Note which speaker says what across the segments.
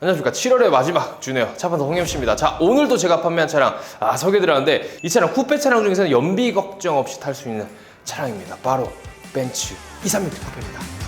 Speaker 1: 안녕하십니까. 7월의 마지막 주네요. 차판사 홍ем씨입니다. 자 오늘도 제가 판매한 차량 아 소개드렸는데 이 차량 쿠페 차량 중에서는 연비 걱정 없이 탈 수 있는 차량입니다. 바로 벤츠 230D 쿠페입니다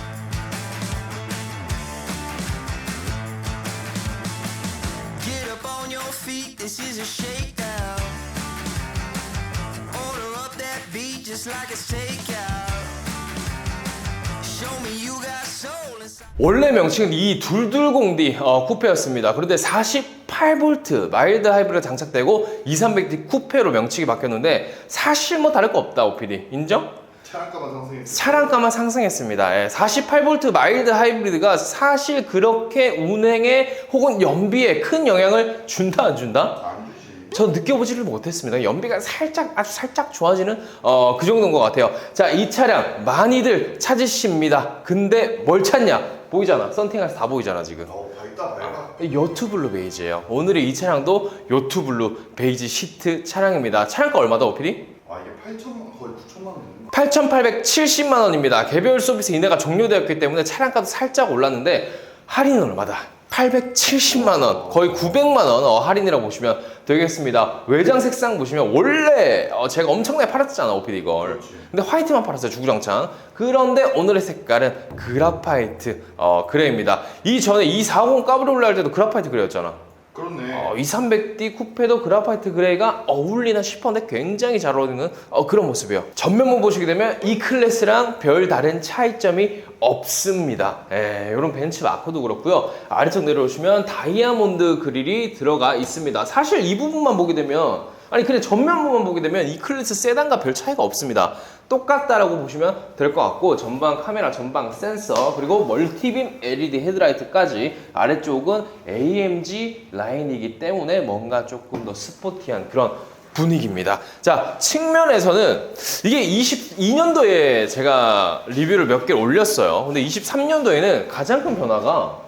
Speaker 1: 원래 명칭은 이 둘둘공디 어, 쿠페였습니다 그런데 48V 마일드 하이브리드 장착되고 230D 쿠페로 명칭이 바뀌었는데 사실 뭐 다를 거 없다 OPD 인정?
Speaker 2: 차량가만 상승했어요.
Speaker 1: 차량가만 상승했습니다. 예, 48V 마일드 하이브리드가 사실 그렇게 운행에 혹은 연비에 큰 영향을 준다 안 준다?
Speaker 2: 안 주지.
Speaker 1: 전 느껴보지를 못했습니다. 연비가 살짝 아주 살짝 좋아지는 어, 그 정도인 것 같아요. 자, 이 차량 많이들 찾으십니다. 근데 뭘 찾냐? 보이잖아. 썬팅해서 다 보이잖아 지금.
Speaker 2: 어, 밝다, 밝아.
Speaker 1: 요트블루 베이지예요. 오늘의 이 차량도 요트블루 베이지 시트 차량입니다. 차량가 얼마다 오피디?
Speaker 2: 아, 이게 8천만, 거의 9천만 원 되는 거
Speaker 1: 8,870만 원입니다. 개별 서비스 인하가 종료되었기 때문에 차량가도 살짝 올랐는데 할인은 얼마다? 870만 원, 거의 900만 원 어, 할인이라고 보시면 되겠습니다. 외장 색상 보시면 원래 어, 제가 엄청나게 팔았잖아 오피디 이걸. 근데 화이트만 팔았어요 주구장창. 그런데 오늘의 색깔은 그라파이트 어, 그레이입니다. 이전에 240 까브리올라 할 때도 그라파이트 그레이였잖아.
Speaker 2: 그렇네.
Speaker 1: 어, 230D 쿠페도 그라파이트 그레이가 어울리나 싶었는데 굉장히 잘 어울리는 어, 그런 모습이에요. 전면부 보시게 되면 이 클래스랑 별 다른 차이점이 없습니다. 예, 이런 벤츠 마커도 그렇고요. 아래쪽 내려오시면 다이아몬드 그릴이 들어가 있습니다. 사실 이 부분만 보게 되면 아니 그냥 전면부만 보게 되면 이 클래스 세단과 별 차이가 없습니다. 똑같다라고 보시면 될 것 같고 전방 카메라, 전방 센서 그리고 멀티빔 LED 헤드라이트까지 아래쪽은 AMG 라인이기 때문에 뭔가 조금 더 스포티한 그런 분위기입니다. 자 측면에서는 이게 22년도에 제가 리뷰를 몇 개를 올렸어요. 근데 23년도에는 가장 큰 변화가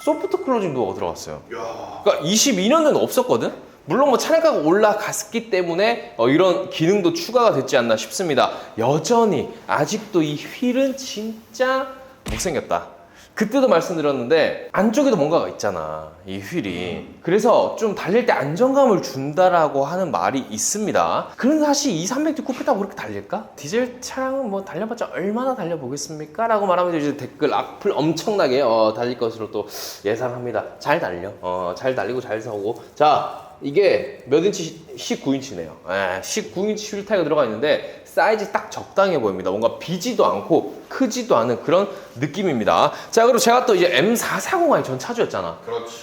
Speaker 1: 소프트 클로징 도어가 들어갔어요.
Speaker 2: 야
Speaker 1: 그러니까 22년도는 없었거든. 물론 뭐 차량가가 올라갔기 때문에 어, 이런 기능도 추가가 됐지 않나 싶습니다. 여전히 아직도 이 휠은 진짜 못생겼다. 그때도 말씀드렸는데 안쪽에도 뭔가가 있잖아 이 휠이 그래서 좀 달릴 때 안정감을 준다라고 하는 말이 있습니다 그런데 사실 2 300D 쿠페 타고 그렇게 달릴까? 디젤 차량은 뭐 달려봤자 얼마나 달려보겠습니까? 라고 말하면 이제 댓글 악플 엄청나게 어, 달릴 것으로 또 예상합니다 잘 달려 어, 잘 달리고 잘 서고 자 이게 몇 인치? 19인치네요. 예, 19인치 휠 타이가 들어가 있는데 사이즈 딱 적당해 보입니다. 뭔가 비지도 않고 크지도 않은 그런 느낌입니다. 자, 그리고 제가 또 이제 M440i 전 차주였잖아.
Speaker 2: 그렇지.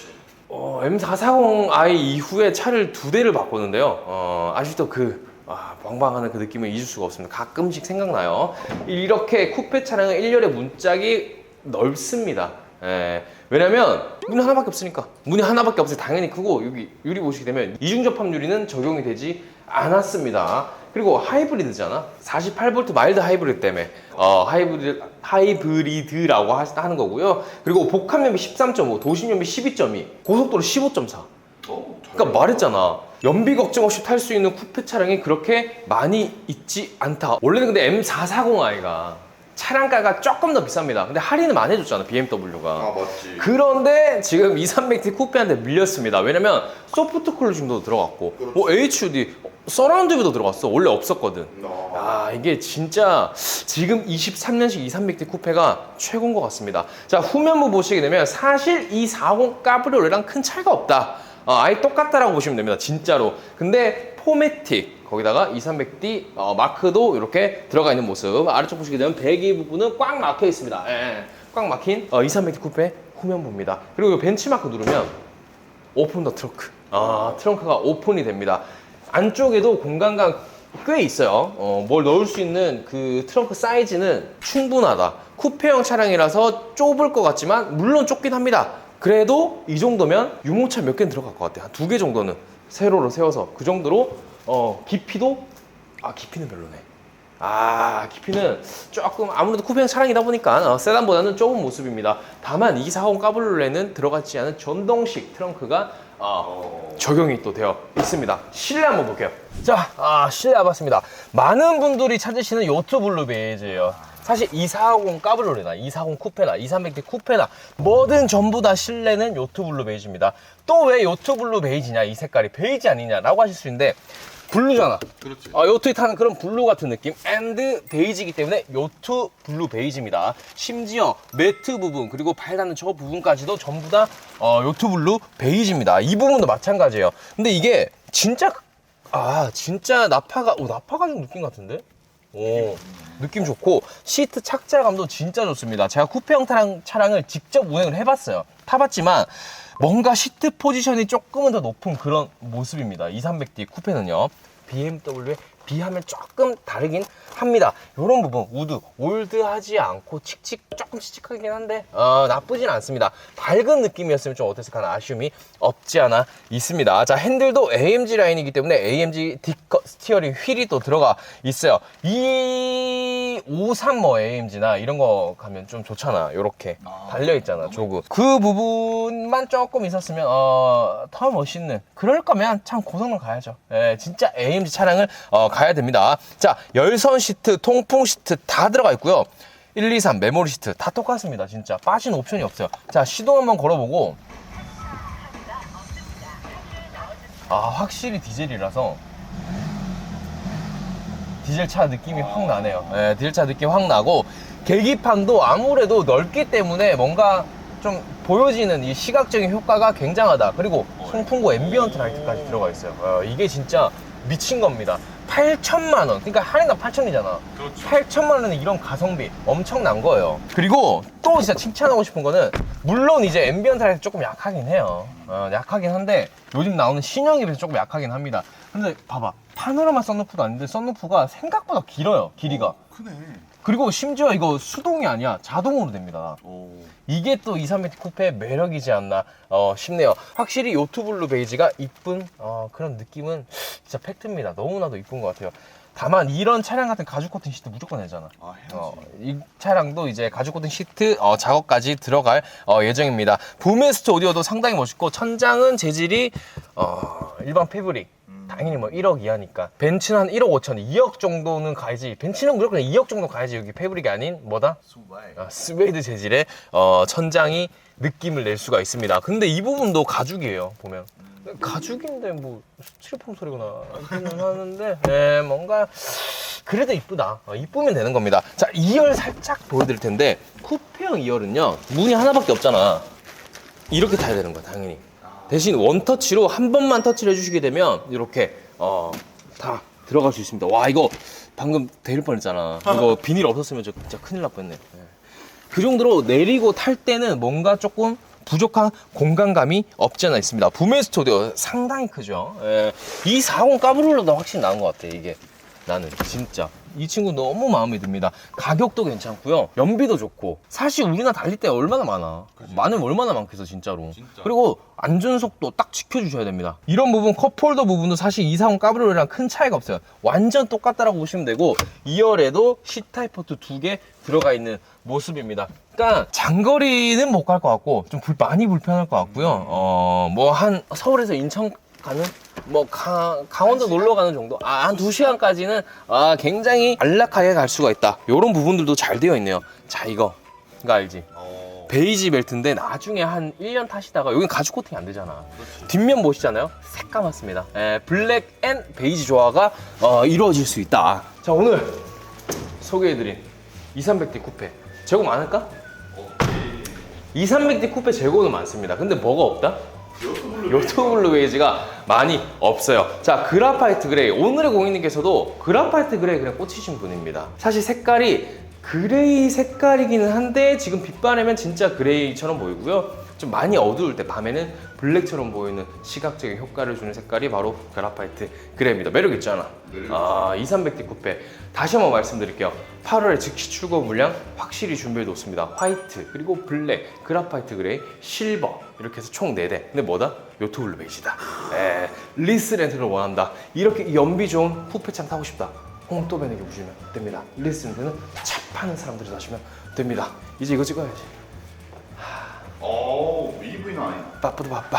Speaker 1: 어, M440i 이후에 차를 두 대를 바꿨는데요. 어, 아직도 그 아, 방방하는 그 느낌을 잊을 수가 없습니다. 가끔씩 생각나요. 이렇게 쿠페 차량은 1열의 문짝이 넓습니다. 예, 왜냐면 문이 하나밖에 없으니까 문이 하나밖에 없어서 당연히 크고 여기 유리 보시게 되면 이중 접합 유리는 적용이 되지 않았습니다. 그리고 하이브리드잖아. 48V 마일드 하이브리드 때문에 어, 하이브리드 하이브리드라고 하- 하는 거고요. 그리고 복합 연비 13.5, 도심 연비 12.2, 고속도로 15.4.
Speaker 2: 어, 잘
Speaker 1: 그러니까 말했잖아. 연비 걱정 없이 탈 수 있는 쿠페 차량이 그렇게 많이 있지 않다. 원래는 근데 M440i가 차량가가 조금 더 비쌉니다. 근데 할인을 많이 해줬잖아, BMW가.
Speaker 2: 아, 맞지.
Speaker 1: 그런데 지금 230D 쿠페한테 밀렸습니다. 왜냐면 소프트 클로징도 들어갔고,
Speaker 2: 그렇지.
Speaker 1: 뭐 HUD, 서라운드 뷰도 들어갔어. 원래 없었거든.
Speaker 2: 아,
Speaker 1: 아 이게 진짜 지금 23년식 230D 쿠페가 최고인 것 같습니다. 자 후면부 보시게 되면 사실 이40 까브리올레랑 큰 차이가 없다. 어, 아예 똑같다라고 보시면 됩니다. 진짜로. 근데 포매틱 거기다가 230D 어, 마크도 이렇게 들어가 있는 모습. 아래쪽 보시게 되면 배기 부분은 꽉 막혀 있습니다. 예, 꽉 막힌 어, 230D 쿠페 후면부입니다. 그리고 이 벤치마크 누르면 오픈 더 트렁크. 아, 트렁크가 오픈이 됩니다. 안쪽에도 공간감 꽤 있어요. 어, 뭘 넣을 수 있는 그 트렁크 사이즈는 충분하다. 쿠페형 차량이라서 좁을 것 같지만 물론 좁긴 합니다. 그래도 이 정도면 유모차 몇 개는 들어갈 것 같아요. 한 두 개 정도는 세로로 세워서 그 정도로 어, 깊이도 아 깊이는 별로네. 아 깊이는 조금 아무래도 쿠페형 차량이다 보니까 어, 세단보다는 좁은 모습입니다. 다만 240 까블레는 들어가지 않은 전동식 트렁크가 어, 적용이 또 되어 있습니다. 실내 한번 볼게요. 자, 아, 실내 와봤습니다. 많은 분들이 찾으시는 요트 블루 베이지예요. 사실 240 까브로레나 240 쿠페나 2300D 쿠페나 뭐든 전부 다 실내는 요트 블루 베이지입니다. 또 왜 요트 블루 베이지냐 이 색깔이 베이지 아니냐라고 하실 수 있는데 블루잖아.
Speaker 2: 그렇지.
Speaker 1: 어, 요트에 타는 그런 블루 같은 느낌 앤드 베이지이기 때문에 요트 블루 베이지입니다 심지어 매트 부분 그리고 발 닿는 저 부분까지도 전부 다 어, 요트 블루 베이지입니다 이 부분도 마찬가지예요 근데 이게 진짜 아 진짜 나파가 오 나파가 좀 느낌 같은데 오 느낌 좋고 시트 착자감도 진짜 좋습니다. 제가 쿠페형 차량, 차량을 직접 운행을 해봤어요. 타봤지만 뭔가 시트 포지션이 조금은 더 높은 그런 모습입니다. 2300D 쿠페는요. BMW에 비하면 조금 다르긴 합니다. 이런 부분 우드. 올드하지 않고 칙칙 조금 칙칙하긴 한데 어, 나쁘진 않습니다. 밝은 느낌이었으면 좀 어땠을까 하는 아쉬움이 없지 않아 있습니다. 자 핸들도 AMG 라인이기 때문에 AMG 디커 스티어링 휠이 또 들어가 있어요. 이 53뭐 AMG나 이런 거 가면 좀 좋잖아. 요렇게
Speaker 2: 아,
Speaker 1: 달려 있잖아 조그 그 부분만 조금 있었으면 어, 더 멋있는 그럴 거면 참 고성능 가야죠. 예, 진짜 AMG 차량을 어, 가야 됩니다 자 열선 시트 통풍 시트 다 들어가 있고요 1, 2, 3 메모리 시트 다 똑같습니다 진짜 빠진 옵션이 없어요 자 시동 한번 걸어보고 아 확실히 디젤이라서 디젤 차 느낌이 확 나네요. 예, 디젤 차 느낌 확 나고 계기판도 아무래도 넓기 때문에 뭔가 좀 보여지는 이 시각적인 효과가 굉장하다. 그리고 송풍구 앰비언트 라이트까지 들어가 있어요. 어, 이게 진짜 미친 겁니다. 8천만 원. 그러니까 할인가 8천이잖아.
Speaker 2: 그렇죠.
Speaker 1: 8천만 원은 이런 가성비 엄청난 거예요. 그리고 또 진짜 칭찬하고 싶은 거는 물론 이제 앰비언트 라이트 조금 약하긴 해요. 어, 약하긴 한데 요즘 나오는 신형에 비해서 조금 약하긴 합니다. 근데 봐봐. 파노라마 썬루프도 아닌데 썬루프가 생각보다 길어요. 길이가.
Speaker 2: 크네.
Speaker 1: 그리고 심지어 이거 수동이 아니야. 자동으로 됩니다.
Speaker 2: 오.
Speaker 1: 이게 또 230 쿠페의 매력이지 않나 어, 싶네요. 확실히 요트블루 베이지가 이쁜 어, 그런 느낌은 진짜 팩트입니다. 너무나도 이쁜 것 같아요. 다만 이런 차량 같은 가죽 코팅 시트 무조건 내잖아.
Speaker 2: 아.
Speaker 1: 어, 이 차량도 이제 가죽 코팅 시트 어, 작업까지 들어갈 어, 예정입니다. 부메스트 오디오도 상당히 멋있고 천장은 재질이 어, 일반 패브릭.
Speaker 2: 음.
Speaker 1: 당연히 뭐 1억 이하니까 벤츠는 한 1억 5천, 2억 정도는 가야지. 벤츠는 무조건 2억 정도 가야지. 여기 패브릭이 아닌 뭐다? 아, 스웨이드 재질의 어, 천장이 느낌을 낼 수가 있습니다. 근데 이 부분도 가죽이에요. 보면 가죽인데 뭐 스티로폼 소리가 나기는 하는데 네, 뭔가 그래도 이쁘다. 어, 이쁘면 되는 겁니다. 자 2열 살짝 보여드릴 텐데 쿠페형 2열은요 문이 하나밖에 없잖아. 이렇게 타야 되는 거야 당연히. 대신 원터치로 한 번만 터치를 해주시게 되면 이렇게 어, 다 들어갈 수 있습니다. 와 이거 방금 데릴 뻔했잖아. 이거 비닐 없었으면 저 진짜 큰일 날 뻔했네. 예. 그 정도로 내리고 탈 때는 뭔가 조금 부족한 공간감이 없지 않아 있습니다. 부메 스튜디오 상당히 크죠. 예. 이 40 까브롤러도 확실히 나은 것 같아 이게. 나는 진짜 이 친구 너무 마음에 듭니다. 가격도 괜찮고요. 연비도 좋고. 사실 우리나라 달릴 때 얼마나 많아. 많으면 얼마나 많겠어 진짜로.
Speaker 2: 진짜.
Speaker 1: 그리고 안전 속도 딱 지켜주셔야 됩니다. 이런 부분 컵홀더 부분도 사실 240 까브롤이랑 큰 차이가 없어요. 완전 똑같다라고 보시면 되고 2열에도 C타입 포트 두 개 들어가 있는 모습입니다. 그러니까 장거리는 못 갈 것 같고 좀 불- 많이 불편할 것 같고요. 어 뭐 한 서울에서 인천 가는 뭐 강, 강원도 놀러 가는 정도 아, 한 2시간까지는 아, 굉장히 안락하게 갈 수가 있다. 이런 부분들도 잘 되어 있네요. 자, 이거. 이거 알지?
Speaker 2: 어.
Speaker 1: 베이지 벨트인데 나중에 한 1년 타시다가 여긴 가죽 코팅이 안 되잖아. 뒷면 보시잖아요. 새까맣습니다. 예, 블랙 앤 베이지 조화가 어, 이루어질 수 있다. 자, 오늘 소개해드린 2300D 쿠페 재고 많을까? 2300D 쿠페 재고는 많습니다. 근데 뭐가 없다? 요트블루 베이지가 많이 없어요. 자, 그라파이트 그레이. 오늘의 고객님께서도 그라파이트 그레이 그냥 꽂히신 분입니다. 사실 색깔이 그레이 색깔이기는 한데 지금 빛바라면 진짜 그레이처럼 보이고요. 좀 많이 어두울 때 밤에는 블랙처럼 보이는 시각적인 효과를 주는 색깔이 바로 그라파이트 그레이입니다. 매력 있잖아. 아, 2300D 쿠페. 다시 한번 말씀드릴게요. 8월에 즉시 출고 물량 확실히 준비해 놓습니다. 화이트, 그리고 블랙, 그라파이트 그레이, 실버 이렇게 해서 총 4대. 근데 뭐다? 요트 블루 베이지다. 에, 리스 렌트를 원한다. 이렇게 연비 좋은 쿠페창 타고 싶다. 홍또벤에게 보시면 됩니다. 리스 렌트는 차 파는 사람들이 사시면 됩니다. 이제 이거 찍어야지.
Speaker 2: 어 EV9.
Speaker 1: 빠빠도 바빠.